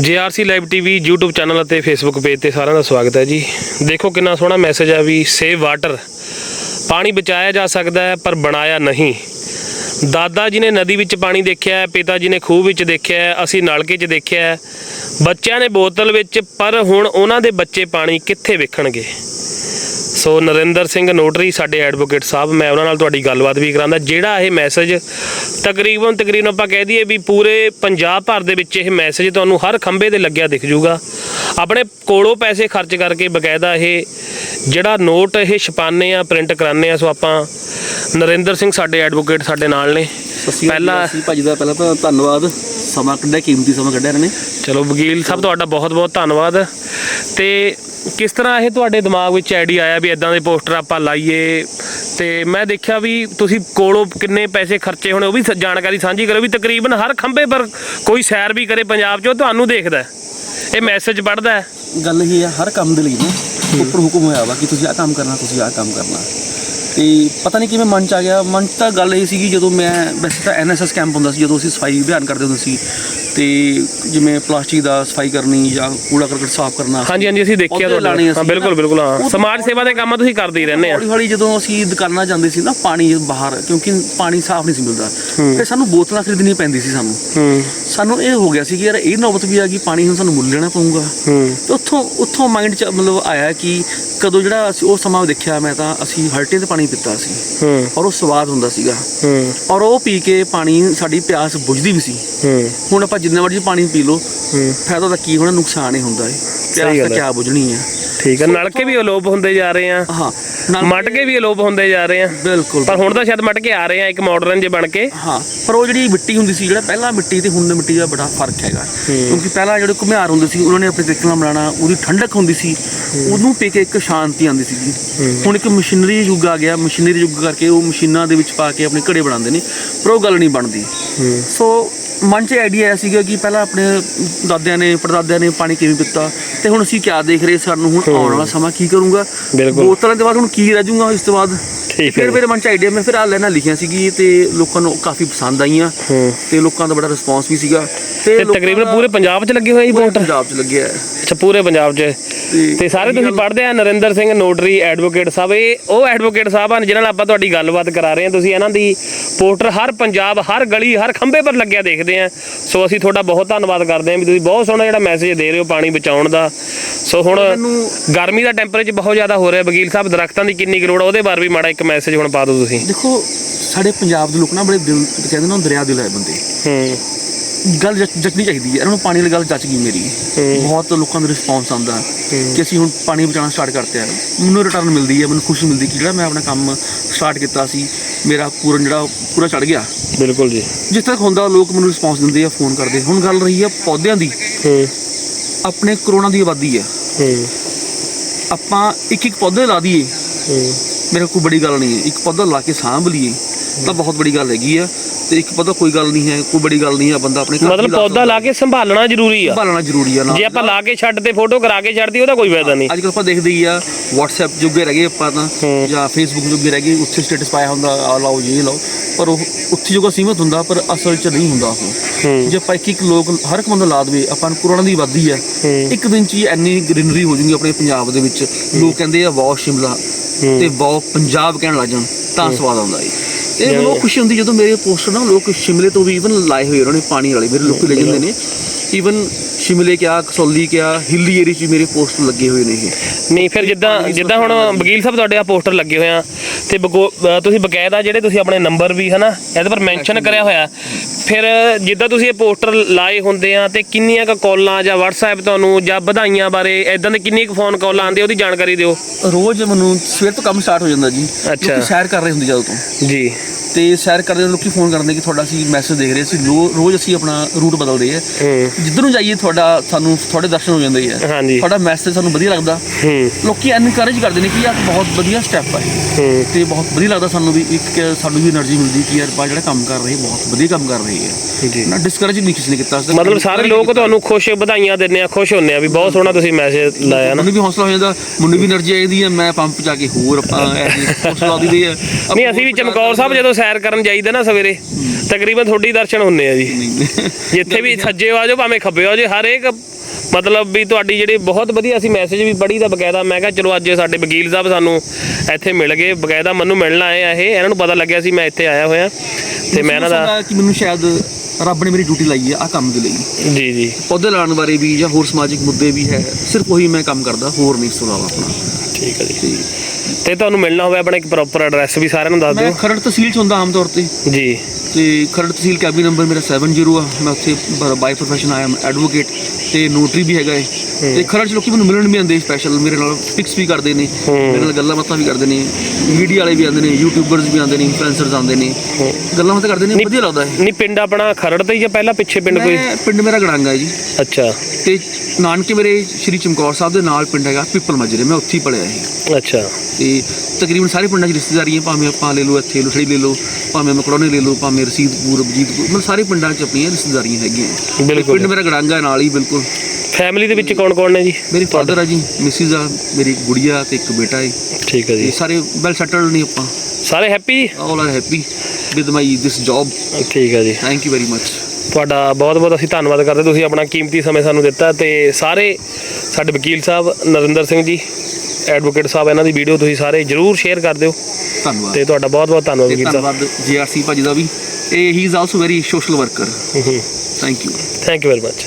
GRC live TV, YouTube channel ਅਤੇ Facebook page ਤੇ ਸਾਰਿਆਂ ਦਾ ਸਵਾਗਤ ਹੈ ਜੀ। ਦੇਖੋ ਕਿੰਨਾ ਸੋਹਣਾ ਮੈਸੇਜ ਆ ਵੀ ਸੇਵ ਵਾਟਰ ਪਾਣੀ ਬਚਾਇਆ ਜਾ ਸਕਦਾ ਹੈ ਪਰ ਬਣਾਇਆ ਨਹੀਂ। ਦਾਦਾ ਜੀ ਨੇ ਨਦੀ ਵਿੱਚ ਪਾਣੀ ਦੇਖਿਆ ਹੈ ਪਿਤਾ ਜੀ ਨੇ ਖੂਹ ਵਿੱਚ ਦੇਖਿਆ ਹੈ ਅਸੀਂ ਨਲਕੇ 'ਚ ਦੇਖਿਆ। ਹੈ ਬੱਚਿਆਂ ਨੇ ਬੋਤਲ ਵਿੱਚ, ਪਰ ਹੁਣ ਉਹਨਾਂ ਦੇ ਬੱਚੇ ਪਾਣੀ ਕਿੱਥੇ ਵੇਖਣਗੇ? ਸੋ ਨਰਿੰਦਰ ਸਿੰਘ ਨੋਟਰੀ ਸਾਡੇ ਐਡਵੋਕੇਟ ਸਾਹਿਬ ਮੈਂ ਉਹਨਾਂ ਨਾਲ ਤੁਹਾਡੀ ਗੱਲਬਾਤ ਵੀ ਕਰਾਂਦਾ। ਜਿਹੜਾ ਇਹ ਮੈਸੇਜ ਤਕਰੀਬਨ ਤਕਰੀਬਨ ਆਪਾਂ ਕਹਿ ਦਈਏ ਵੀ ਪੂਰੇ ਪੰਜਾਬ ਭਰ ਦੇ ਵਿੱਚ ਇਹ ਮੈਸੇਜ ਤੁਹਾਨੂੰ ਹਰ ਖੰਬੇ ਤੇ ਲੱਗਿਆ ਦਿਖ ਜੂਗਾ। ਆਪਣੇ ਕੋਲੋਂ ਪੈਸੇ ਖਰਚ ਕਰਕੇ ਬਕਾਇਦਾ ਇਹ ਜਿਹੜਾ ਨੋਟ ਇਹ ਛਪਾਨੇ ਆ ਪ੍ਰਿੰਟ ਕਰਾਨੇ ਆ ਸੋ ਆਪਾਂ ਨਰਿੰਦਰ ਸਿੰਘ ਸਾਡੇ ਐਡਵੋਕੇਟ ਸਾਡੇ ਨਾਲ ਨੇ। ਪਹਿਲਾ ਭਾਜੀ ਦਾ ਪਹਿਲਾਂ ਤਾਂ ਧੰਨਵਾਦ। ਸਮਾਂ ਕੱਢਿਆ ਕੀਮਤੀ ਸਮਾਂ ਕੱਢਿਆ ਇਹਨਾਂ ਨੇ। ਚਲੋ ਵਕੀਲ ਸਾਹਿਬ ਤੁਹਾਡਾ ਬਹੁਤ ਬਹੁਤ ਧੰਨਵਾਦ। ਤੇ ਕਿਸ ਤਰ੍ਹਾਂ ਇਹ ਤੁਹਾਡੇ ਦਿਮਾਗ ਵਿੱਚ ਆਈਡੀਆ ਆਇਆ ਵੀ ਇਦਾਂ ਦੇ ਪੋਸਟਰ ਆਪਾਂ ਲਾਈਏ? ਤੇ ਮੈਂ ਦੇਖਿਆ ਵੀ ਤੁਸੀਂ ਕੋਲੋਂ ਕਿੰਨੇ ਪੈਸੇ ਖਰਚੇ ਹੋਣੇ ਉਹ ਵੀ ਜਾਣਕਾਰੀ ਸਾਂਝੀ ਕਰੋ ਵੀ ਤਕਰੀਬਨ ਹਰ ਖੰਬੇ ਪਰ ਕੋਈ ਸੈਰ ਵੀ ਕਰੇ ਪੰਜਾਬ 'ਚ ਤੁਹਾਨੂੰ ਦੇਖਦਾ। ਇਹ ਮੈਸੇਜ ਪੜਦਾ ਗੱਲ ਇਹ ਹੈ ਹਰ ਕੰਮ ਦੇ ਲਈ ਨਾ ਉੱਪਰ ਹੁਕਮ ਹੋਇਆ ਵਾ ਕਿ ਤੁਸੀਂ ਆਹ ਕੰਮ ਕਰਨਾ ਤੁਸੀਂ ਆਹ ਕੰਮ ਕਰਨਾ। ਤੇ ਪਤਾ ਨਹੀਂ ਕਿਵੇਂ ਮਨ ਚ ਆ ਗਿਆ। ਮਨ 'ਚ ਤਾਂ ਗੱਲ ਇਹ ਸੀਗੀ ਜਦੋਂ ਮੈਂ ਵੈਸੇ ਤਾਂ ਐਨਐਸਐਸ ਕੈਂਪ ਹੁੰਦਾ ਸੀ ਜਦੋਂ ਅਸੀਂ ਸਫ਼ਾਈ ਅਭਿਆਨ ਕਰਦੇ ਹੁੰਦੇ ਸੀ ਤੇ ਜਿਵੇਂ ਪਲਾਸਟਿਕ ਦਾ ਸਫ਼ਾਈ ਕਰਨੀ ਜਾਂ ਕੂੜਾ ਕਰਕਟ ਸਾਫ਼ ਕਰਨਾ। ਹਾਂਜੀ ਹਾਂਜੀ ਅਸੀਂ ਦੇਖਿਆ ਤੁਹਾਡਾ। ਹਾਂ ਬਿਲਕੁਲ ਬਿਲਕੁਲ ਹਾਂ। ਸਮਾਜ ਸੇਵਾ ਦੇ ਕੰਮ ਤੁਸੀਂ ਕਰਦੇ ਹੀ ਰਹਿੰਦੇ ਆ। ਹੌਲੀ ਹੌਲੀ ਜਦੋਂ ਅਸੀਂ ਦੁਕਾਨਾਂ ਜਾਂਦੇ ਸੀ ਨਾ ਪਾਣੀ ਬਾਹਰ ਕਿਉਂਕਿ ਪਾਣੀ ਸਾਫ਼ ਨਹੀਂ ਸੀ ਮਿਲਦਾ। ਫਿਰ ਸਾਨੂੰ ਬੋਤਲਾਂ ਖਰੀਦਣੀਆਂ ਪੈਂਦੀ ਸੀ ਸਾਨੂੰ। ਹੂੰ। ਸਾਨੂੰ ਇਹ ਹੋ ਗਿਆ ਸੀ ਕਿ ਯਾਰ ਇਹ ਨੌਬਤ ਵੀ ਆ ਗਈ ਪਾਣੀ ਹੁਣ ਸਾਨੂੰ ਮੁੱਲ ਲੈਣਾ ਪਊਗਾ। ਹੂੰ। ਤੇ ਉੱਥੋਂ ਉੱਥੋਂ ਮਾਈਂਡ 'ਚ ਮਤਲਬ ਆਇਆ ਕਿ ਕਦੋਂ ਜਿਹੜਾ ਅਸੀਂ ਉਹ ਸਮਾਂ ਦੇਖਿਆ ਮੈਂ ਤਾਂ ਅਸੀਂ ਹਲਟੇ ਤੇ ਪਾਣੀ ਪੀਤਾ ਸੀ। ਹੂੰ। ਔਰ ਉਹ ਸਵਾਦ ਹੁੰਦਾ ਸੀਗਾ। ਹੂੰ। ਔਰ ਉਹ ਪੀ ਕੇ ਪਾਣੀ ਸਾਡੀ ਪਿਆਸ ਬੁਝਦੀ ਵੀ ਸੀ। ਹੂੰ। ਹੁਣ ਆਪਾਂ ਜਿੰਨਾ ਮਰਜ਼ੀ ਪਾਣੀ ਪੀ ਲਓ। ਹੂੰ। ਫਾਇਦਾ ਤਾਂ ਕੀ ਹੋਣਾ ਨੁਕਸਾਨ ਹੀ ਹੁੰਦਾ ਹੈ ਪਿਆਸ ਤਾਂ। ਕਿਆ ਬੁਝਣੀ ਹੈ ਠੀਕ ਹੈ ਨਲਕੇ ਵੀ ਅਲੋਪ ਹੁੰਦੇ ਜਾ ਰਹੇ ਆ। ਹਾਂ ਮਟਕੇ ਵੀ ਅਲੋਪ ਹੁੰਦੇ ਜਾ ਰਹੇ ਆ। ਬਿਲਕੁਲ। ਪਰ ਹੁਣ ਤਾਂ ਸ਼ਾਇਦ ਮਟਕੇ ਆ ਰਹੇ ਆ ਇੱਕ ਮਾਡਰਨ ਜੇ ਬਣ ਕੇ। ਹਾਂ ਪਰ ਉਹ ਜਿਹੜੀ ਮਿੱਟੀ ਹੁੰਦੀ ਸੀ ਜਿਹੜਾ ਪਹਿਲਾਂ ਮਿੱਟੀ ਤੇ ਹੁਣ ਦੀ ਮਿੱਟੀ ਦਾ ਬੜਾ ਫ਼ਰਕ ਹੈਗਾ। ਕਿਉਂਕਿ ਪਹਿਲਾਂ ਜਿਹੜੇ ਘੁਮਿਆਰ ਹੁੰਦੇ ਸੀ ਉਹਨਾਂ ਨੇ ਆਪਣੇ ਤਰੀਕੇ ਨਾਲ ਬਣਾਉਣਾ ਉਹਦੀ ਠੰਡਕ ਹੁੰਦੀ ਸੀ ਉਹਨੂੰ ਪੀ ਕੇ ਇੱਕ ਸ਼ਾਂਤੀ ਆਉਂਦੀ ਸੀ। ਹੁਣ ਇੱਕ ਮਸ਼ੀਨਰੀ ਯੁੱਗ ਆ ਗਿਆ ਮਸ਼ੀਨਰੀ ਯੁੱਗ ਕਰਕੇ ਉਹ ਮਸ਼ੀਨਾਂ ਦੇ ਵਿੱਚ ਪਾ ਕੇ ਆਪਣੇ ਘੜੇ ਬਣਾਉਂਦੇ ਨੇ ਪਰ ਉਹ ਗੱਲ ਨਹੀਂ ਬਣਦੀ। ਸੋ ਮਨ 'ਚ ਆਈਡੀਆ ਆਇਆ ਸੀਗਾ ਕਿ ਪਹਿਲਾਂ ਆਪਣੇ ਦਾਦਿਆਂ ਨੇ ਪੜਦਾਦਿਆਂ ਨੇ ਪਾਣੀ ਕਿਵੇਂ ਪੀਤਾ ਤੇ ਹੁਣ ਅਸੀਂ ਕਿਆ ਦੇਖ ਰਹੇ ਸਾਨੂੰ ਹੁਣ ਆਉਣ ਵਾਲਾ ਸਮਾਂ ਕੀ ਕਰੂੰਗਾ? ਬਿਲਕੁਲ। ਬੋਤਲਾਂ ਦੇ ਬਾਅਦ ਹੁਣ ਕੀ ਰਹਿ ਜਾਊਗਾ ਇਸ ਤੋਂ ਬਾਅਦ? ਠੀਕ ਹੈ ਫਿਰ ਮੇਰੇ ਮਨ ਚ ਆਈਡੀਆ ਮੈਂ ਫਿਰ ਆ ਲੈਣਾ ਲਿਖੀਆਂ ਸੀਗੀ ਤੇ ਲੋਕਾਂ ਨੂੰ ਕਾਫੀ ਪਸੰਦ ਆਈਆਂ ਹੂੰ। ਤੇ ਲੋਕਾਂ ਦਾ ਬੜਾ ਰਿਸਪੌਂਸ ਵੀ ਸੀਗਾ। ਤੇ ਲੋਕਾਂ ਤਕਰੀਬਨ ਦਾ ਪੂਰੇ ਪੰਜਾਬ 'ਚ ਲੱਗੇ ਹੋਏ ਜੀ ਪੂਰੇ ਪੋਸਟਰ ਪੰਜਾਬ ਚ ਲੱਗਿਆ ਹੈ। ਅੱਛਾ ਪੂਰੇ ਪੰਜਾਬ 'ਚ। ਤੇ ਸਾਰੇ ਤੁਸੀਂ ਪੜ੍ਹਦੇ ਆ ਨਰਿੰਦਰ ਸਿੰਘ ਨੋਟਰੀ ਐਡਵੋਕੇਟ ਸਾਹਿਬ ਇਹ ਉਹ ਐਡਵੋਕੇਟ ਸਾਹਿਬ ਹਨ ਜਿਨ੍ਹਾਂ ਨਾਲ ਆਪਾਂ ਤੁਹਾਡੀ ਗੱਲਬਾਤ ਕਰਾ ਰਹੇ ਹਾਂ। ਤੁਸੀਂ ਇਹਨਾਂ ਦੀ ਪੋਸਟਰ ਹਰ ਪੰਜਾਬ ਹਰ ਗਲੀ ਹਰ ਖੰਬੇ ਪਰ ਲੱਗਿਆ ਦੇਖਦੇ ਆ। ਸੋ ਅਸੀਂ ਤੁਹਾਡਾ ਬਹੁਤ ਧੰਨਵਾਦ ਕਰਦੇ ਹਾਂ ਵੀ ਤੁਸੀਂ ਬਹੁਤ ਸੋਹਣਾ ਜਿਹੜਾ ਮੈਸੇਜ ਦੇ ਰਹੇ ਹੋ ਪਾਣੀ ਬਚਾਉਣ ਦਾ। ਸੋ ਹੁਣ ਮੈਨੂੰ ਗਰਮੀ ਦਾ ਟੈਂਪਰੇਚਰ ਬਹੁਤ ਜ਼ਿਆਦਾ ਹੋ ਰਿਹਾ। ਵਕੀਲ ਸਾਹਿਬ ਦਰਖਤਾਂ ਦੀ ਕਿੰਨੀ ਕੁ ਲੋੜ ਆ ਉਹਦੇ ਬਾਰੇ ਵੀ ਮਾੜਾ ਇੱਕ ਮੈਸੇਜ ਹੁਣ ਪਾ ਦਿਓ ਤੁਸੀਂ। ਦੇਖੋ ਸਾਡੇ ਪੰਜਾਬ ਦੇ ਲੋਕ ਨਾ ਬੜੇ ਦਿਲ ਕਹਿੰਦੇ ਨਾ ਦਰਿਆ ਦਿਲ ਹੈ ਬੰਦੇ। ਹੂੰ। ਗੱਲ ਜੱਚ- ਜੱਚਣੀ ਚਾਹੀਦੀ ਹੈ। ਇਹਨਾਂ ਨੂੰ ਪਾਣੀ ਵਾਲੀ ਗੱਲ ਜੱਚ ਗਈ ਮੇਰੀ। ਬਹੁਤ ਲੋਕਾਂ ਦਾ ਰਿਸਪੌਂਸ ਆਉਂਦਾ ਕਿ ਅਸੀਂ ਹੁਣ ਪਾਣੀ ਬਚਾਉਣਾ ਸਟਾਰਟ ਕਰਤੇ ਆ। ਮੈਨੂੰ ਰਿਟਰਨ ਮਿਲਦੀ ਹੈ ਮੈਨੂੰ ਖੁਸ਼ੀ ਮਿਲਦੀ ਕਿ ਜਿਹੜਾ ਮੈਂ ਆਪਣਾ ਕੰਮ ਸਟਾਰਟ ਕੀਤਾ ਸੀ ਮੇਰਾ ਪੂਰਨ ਜਿਹੜਾ ਪੂਰਾ ਚੜ ਗਿਆ। ਬਿਲਕੁਲ ਜੀ। ਜਿਸ ਤੱਕ ਹੁੰਦਾ ਲੋਕ ਮੈਨੂੰ ਰਿਸਪੌਂਸ ਦਿੰਦੇ ਆ ਫੋਨ ਕਰਦੇ। ਹੁਣ ਗੱਲ ਰਹੀ ਹੈ ਪੌਦਿਆਂ ਦੀ। ਹੂੰ। ਆਪਣੇ ਕਰੋਨਾ ਦੀ ਆਬਾਦੀ ਹੈ। ਹੂੰ। ਆਪਾਂ ਇੱਕ ਇੱਕ ਪੌਦੇ ਲਾ ਦਈਏ। ਹੂੰ। ਮੇਰੇ ਕੋਈ ਬੜੀ ਗੱਲ ਨਹੀਂ ਹੈ। ਇੱਕ ਪੌਦਾ ਲਾ ਕੇ ਸਾਂਭ ਲਈਏ ਤਾਂ ਬਹੁਤ ਬੜੀ ਗੱਲ ਹੈਗੀ ਆ। ਤੇ ਇੱਕ ਪੌਦਾ ਕੋਈ ਗੱਲ ਨਹੀਂ ਹੈ ਕੋਈ ਬੜੀ ਗੱਲ ਨਹੀਂ ਹੈ ਬੰਦਾ ਆਪਣੇ ਘਰ ਮਤਲਬ ਪੌਦਾ ਲਾ ਕੇ ਸੰਭਾਲਣਾ ਜ਼ਰੂਰੀ ਆ। ਸੰਭਾਲਣਾ ਜ਼ਰੂਰੀ ਆ ਨਾ। ਜੇ ਆਪਾਂ ਲਾ ਕੇ ਛੱਡ ਤੇ ਫੋਟੋ ਕਰਾ ਕੇ ਛੱਡਦੀ ਉਹਦਾ ਕੋਈ ਫਾਇਦਾ ਨਹੀਂ। ਅੱਜ ਕੱਲ੍ਹ ਆਪਾਂ ਦੇਖਦੇ ਹੀ ਆ WhatsApp ਜੁਗੇ ਰਹਿ ਗਏ ਆਪਾਂ ਤਾਂ। ਜਾਂ Facebook ਜੁਗੇ ਰਹਿ ਗਏ ਉੱਥੇ ਸਟੇਟਸ ਪਾਇਆ ਹੁੰਦਾ ਆ ਲਾਓ ਇਹ ਲਾਓ। ਪਰ ਉਹ ਉੱਥੇ ਜੋਗਾ ਸੀਮਤ ਹੁੰਦਾ ਪਰ ਅਸਲ 'ਚ ਨਹੀਂ ਹੁੰਦਾ ਉਹ। ਜੇ ਆਪਾਂ ਇੱਕ ਇੱਕ ਲੋਕ ਹਰ ਇੱਕ ਬੰਦਾ ਲਾ ਦੇਵੇ ਆਪਾਂ ਨੂੰ ਕਰੋਨਾ ਦੀ ਹੈ ਹੂੰ। ਇੱਕ ਦਿਨ 'ਚ ਹੀ ਇੰਨੀ ਗ੍ਰੀਨਰੀ ਹੋ ਜੂਗੀ ਆਪਣੇ ਪੰਜਾਬ ਦੇ ਵਿੱਚ। ਲੋਕ ਕਹਿੰਦੇ ਆ ਵਾਓ ਸ਼ਿਮਲਾ। ਤੇ ਵਾਓ ਪੰਜਾਬ ਕਹਿਣ ਲੱਗ ਜਾਣ ਤਾਂ ਸਵਾਦ ਆਉਂਦਾ ਏ। ਇਹ ਮੈਨੂੰ ਖੁਸ਼ੀ ਹੁੰਦੀ ਜਦੋਂ ਮੇਰੇ ਪੋਸਟਰ ਨਾ ਲੋਕ ਸ਼ਿਮਲੇ ਤੋਂ ਵੀ ਇਵਨ ਲਾਏ ਹੋਏ ਉਹਨਾਂ ਨੇ ਪਾਣੀ ਵਾਲੇ ਮੇਰੇ ਲੋਕੀ ਲੈ ਜਾਂਦੇ ਨੇ। ਇਵਨ ਸ਼ਿਮਲੇ ਕਿਆ ਕਸੌਲੀ ਕਿਆ ਹਿੱਲੀ ਏਰੀਆ 'ਚ ਮੇਰੇ ਪੋਸਟਰ ਲੱਗੇ ਹੋਏ ਨੇ ਇਹ। ਨਹੀਂ ਫਿਰ ਜਿੱਦਾਂ ਜਿੱਦਾਂ ਹੁਣ ਵਕੀਲ ਸਾਹਿਬ ਤੁਹਾਡੇ ਆ ਪੋਸਟਰ ਲੱਗੇ ਹੋਏ ਆ ਤੇ ਅਹ ਤੁਸੀਂ ਬਕਾਇਦਾ ਜਿਹੜੇ ਤੁਸੀਂ ਆਪਣੇ ਨੰਬਰ ਵੀ ਹਨਾ ਇਹਦੇ ਪਰ ਮੈਂਸ਼ਨ ਕਰਿਆ ਹੋਇਆ। ਫਿਰ ਜਿੱਦਾਂ ਤੁਸੀਂ ਇਹ ਪੋਸਟਰ ਲਾਏ ਹੁੰਦੇ ਆ ਤੇ ਕਿੰਨੀਆਂ ਕ ਕਾਲਾਂ ਜਾਂ WhatsApp ਤੁਹਾਨੂੰ ਜਾਂ ਵਧਾਈਆਂ ਬਾਰੇ ਇਦਾਂ ਦੇ ਕਿੰਨੀ ਕੁ ਫੋਨ ਕਾਲਾਂ ਆਉਂਦੇ ਉਹਦੀ ਜਾਣਕਾਰੀ ਦਿਓ। ਰੋਜ਼ ਮੈਨੂੰ ਸਵੇਰ ਤੋਂ ਕੰਮ ਸਟਾਰਟ ਹੋ ਜਾਂਦਾ ਜੀ। ਅੱਛਾ। ਲੋਕੀ ਸੈਰ ਕਰ ਰਹੇ ਹੁੰਦੇ ਜਦੋਂ ਤੋਂ। ਜੀ। ਤੇ ਸੈਰ ਕਰਦੇ ਹੋਏ ਲੋਕੀ ਫੋਨ ਕਰਦੇ ਕਿ ਤੁਹਾਡਾ ਅਸੀਂ ਮੈਸੇਜ ਦੇਖ ਰਹੇ ਸੀ ਰੋ- ਰੋਜ਼ ਅਸੀਂ ਆਪਣਾ ਰੂਟ ਬਦਲਦੇ ਆ ਹੂੰ। ਜਿੱਧਰ ਨੂੰ ਜਾਈਏ ਤੁਹਾਡਾ ਤੁਹਾਡਾ ਸਾਨੂੰ ਤੁਹਾਡੇ ਦਰਸ਼ਨ ਹੋ ਜਾਂਦੇ ਹੀ ਤੁਹਾਡਾ ਮੈਸੇਜ ਸਾਨੂੰ ਵਧੀਆ ਲੱਗਦਾ। ਲੋਕੀ ਐਨਕਰੇਜ ਕਰਦੇ ਨੇ ਕਿ ਯਾਰ ਬਹੁਤ ਵਧੀਆ ਸਟੈਪ ਹੈ। ਤੇ ਬਹੁਤ ਵਧੀਆ ਲੱਗਦਾ ਸਾਨੂੰ ਵੀ ਇੱਕ ਸਾਨੂੰ ਵੀ એનર્ਜੀ ਮਿਲਦੀ ਕਿ ਯਾਰ ਬਾ ਜਿਹੜਾ ਕੰਮ ਕਰ ਰਹੀ ਬਹੁਤ ਵਧੀਆ ਕੰਮ ਕਰ ਰਹੀ ਹੈ ਨਾ ਡਿਸਕਰੇਜ ਨਹੀਂ ਕਿਸੇ ਨੇ ਕੀਤਾ। ਮਤਲਬ ਸਾਰੇ ਲੋਕ ਤੁਹਾਨੂੰ ਖੁਸ਼ ਵਧਾਈਆਂ ਦਿੰਦੇ ਆ ਖੁਸ਼ ਹੁੰਦੇ ਆ ਵੀ ਬਹੁਤ ਸੋਹਣਾ ਤੁਸੀਂ ਮੈਸੇਜ ਲਾਇਆ ਨਾ। ਮੈਨੂੰ ਵੀ ਹੌਸਲਾ ਹੋ ਜਾਂਦਾ ਮੈਨੂੰ ਵੀ એનર્ਜੀ ਆਈਦੀ ਹੈ ਮੈਂ ਪੰਪ ਜਾ ਕੇ ਹੋਰ ਆਪਾਂ ਐਸੀ ਹੌਸਲਾ ਦੀ ਹੈ ਨਹੀਂ ਅਸੀਂ ਵੀ ਚਮਕੌਰ ਸਾਹਿਬ ਜਦੋਂ ਸੈਰ ਕਰਨ ਜਾਈਦਾ ਨਾ ਸਵੇਰੇ ਤਕਰੀਬਨ ਤੁਹਾਡੀ ਦਰਸ਼ਨ ਹੁੰਨੇ ਆ ਜੀ। ਜਿੱਥੇ ਵੀ ਸੱਜੇ ਜਾਓ ਭਾਵੇਂ ਖੱਬੇ ਹੋ ਜਾਓ ਹਰੇਕ ਮਤਲਬ ਵੀ ਤੁਹਾਡੀ ਜਿਹੜੀ ਬਹੁਤ ਵਧੀਆ ਅਸੀਂ ਮੈਸੇਜ ਵੀ ਪੜ੍ਹੀ ਦਾ ਬਕਾਇਦਾ ਮੈਂ ਕਿਹਾ ਚਲੋ ਅੱਜ ਸਾਡੇ ਵਕੀਲ ਸਾਹਿਬ ਸਾਨੂੰ ਇੱਥੇ ਮਿਲ ਗਏ ਬਕਾਇਦਾ ਮੈਨੂੰ ਮਿਲਣ ਆਏ ਆ ਇਹ ਇਹਨਾਂ ਨੂੰ ਪਤਾ ਲੱਗਿਆ ਸੀ ਮੈਂ ਇੱਥੇ ਆਇਆ ਹੋਇਆ। ਤੇ ਮੈਂ ਇਹਨਾਂ ਦਾ ਕਿ ਮੈਨੂੰ ਸ਼ਾਇਦ ਰੱਬ ਨੇ ਮੇਰੀ ਡਿਊਟੀ ਲਾਈ ਹੈ ਆ ਕੰਮ ਦੇ ਲਈ। ਜੀ ਜੀ। ਪੌਦੇ ਲਾਉਣ ਬਾਰੇ ਵੀ ਜਾਂ ਹੋਰ ਸਮਾਜਿਕ ਮੁੱਦੇ ਵੀ ਹੈ ਸਿਰਫ ਉਹੀ ਮੈਂ ਕੰਮ ਕਰਦਾ ਹੋਰ ਨਹੀਂ ਇਲਾਵਾ ਆਪਣਾ। ਠੀਕ ਹੈ ਜੀ। ਤੇ ਤੁਹਾਨੂੰ ਮਿਲਣਾ ਹੋਵੇ ਆਪਣਾ ਇੱਕ ਪ੍ਰੋਪਰ ਐਡਰੈਸ ਵੀ ਸਾਰਿਆਂ ਨੂੰ ਦੱਸ ਮੈਂ ਦਿਓ। ਖਰੜ ਤਹਿਸੀਲ ਚ ਹੁੰਦਾ ਆਮ ਤੌਰ ਤੇ। ਜੀ। ਤੇ ਖਰੜ ਤਹਿਸੀਲ ਕੈਬੀ ਨੰਬਰ ਮੇਰਾ 70 ਆ। ਮੈਂ ਉੱਥੇ ਬਾਈ ਪ੍ਰੋਫੈਸ਼ਨ ਆਇਆ ਐਡਵੋਕੇਟ ਤੇ ਨੋਟਰੀ ਵੀ ਹੈਗਾ ਏ। ਤੇ ਖਰੜ ਚ ਲੋਕੀ ਮੈਨੂੰ ਮਿਲਣ ਵੀ ਆਉਂਦੇ ਸਪੈਸ਼ਲ ਮੇਰੇ ਨਾਲ ਪਿਕਸ ਵੀ ਕਰਦੇ ਨੇ। ਮੇਰੇ ਨਾਲ ਗੱਲਾਂ ਬਾਤਾਂ ਵੀ ਕਰਦੇ ਨੇ। ਮੀਡੀਆ ਵਾਲੇ ਵੀ ਆਉਂਦੇ ਨੇ ਯੂਟਿਊਬਰਸ ਵੀ ਆਉਂਦੇ ਨੇ ਇਨਫਲੂਐਂਸਰਸ ਆਉਂਦੇ ਨੇ। ਗੱਲਾਂ ਬਾਤਾਂ ਕਰਦੇ ਨੇ ਵਧੀਆ ਲੱਗਦਾ ਹੈ ਨਹੀਂ ਪਿੰਡ ਆਪਣਾ ਖਰੜ ਤੇ ਹੀ ਜਾਂ ਪਹਿਲਾਂ ਪਿੱਛੇ ਪਿੰਡ ਕੋਈ? ਮੈਂ ਪਿੰਡ ਮੇਰਾ ਗੜਾਂਗਾ ਹੈ ਜੀ। ਅੱਛਾ। ਤੇ ਨਾਨਕੇ ਮੇਰੇ ਸ਼੍ਰੀ ਚਮਕੌਰ ਸਾਹਿਬ ਦੇ ਨਾਲ ਪਿੰਡ ਹੈਗਾ ਪਿੱਪਲ ਮਾਜਰੇ। ਮੈਂ ਉੱਥੇ ਹੀ ਪੜਿਆ ਸੀ ਅੱਛਾ। ਤੇ ਤਕਰੀਬਨ ਸਾਰੇ ਪਿੰਡਾਂ 'ਚ ਰਿਸ਼ਤੇਦਾਰੀਆਂ ਭਾਵੇਂ ਆਪਾਂ ਲੈ ਲਓ ਇੱਥੇ ਲੁਠੜੀ ਲੈ ਲਓ ਭਾਵੇਂ ਮਕੜੋਨੇ ਲੈ ਲਓ ਭਾਵੇਂ ਰਸੀਦਪੁਰ ਬਜੀਤਪੁਰ ਮਤਲਬ ਸਾਰੇ ਪਿੰਡਾਂ 'ਚ ਆਪਣੀਆਂ ਰਿਸ਼ਤੇਦਾਰੀਆਂ ਹੈਗੀਆਂ। ਬਿਲਕੁਲ। ਪਿੰਡ ਮੇਰਾ ਗੜਾਂਗਾ ਨਾਲ ਹੀ ਬਿਲਕੁਲ। ਫੈਮਿਲੀ ਦੇ ਵਿੱਚ ਕੌਣ ਕੌਣ ਨੇ ਜੀ? ਮੇਰੇ ਫਾਦਰ ਆ ਜੀ ਮਿਸਿਸ ਆ ਮੇਰੀ ਗੁੜੀਆ ਤੇ ਇੱਕ ਬੇਟਾ ਹੈ ਠੀਕ ਹੈ ਜੀ। ਸਾਰੇ ਵੈਲ ਸੈਟਲਡ ਨੇ ਆਪਾਂ। ਸਾਰੇ happy all are happy with my this job ਠੀਕ ਹੈ ਜੀ। ਥੈਂਕ ਯੂ ਵੈਰੀ ਮਚ ਤੁਹਾਡਾ ਬਹੁਤ ਬਹੁਤ ਅਸੀਂ ਧੰਨਵਾਦ ਕਰਦੇ ਤੁਸੀਂ ਆਪਣਾ ਕੀਮਤੀ ਸਮੇਂ ਸਾਨੂੰ ਦਿੱਤਾ ਤੇ ਸਾਰੇ ਸਾਡੇ ਵਕੀਲ ਸਾਹਿਬ ਨਰਿੰਦਰ ਸਿੰਘ ਜੀ ਐਡਵੋਕੇਟ ਸਾਹਿਬ ਇਹਨਾਂ ਦੀ ਵੀਡੀਓ ਤੁਸੀਂ ਸਾਰੇ ਜਰੂਰ ਸ਼ੇਅਰ ਕਰ ਦਿਓ। ਧੰਨਵਾਦ। ਤੇ ਤੁਹਾਡਾ ਬਹੁਤ ਬਹੁਤ ਧੰਨਵਾਦ ਤੇ ਵਕੀਲ ਸਾਹਿਬ। ਧੰਨਵਾਦ ਜੀਆਰਸੀ ਭਾਜੀ ਦਾ ਵੀ। ਇਹ he is also very social worker thank you thank you very much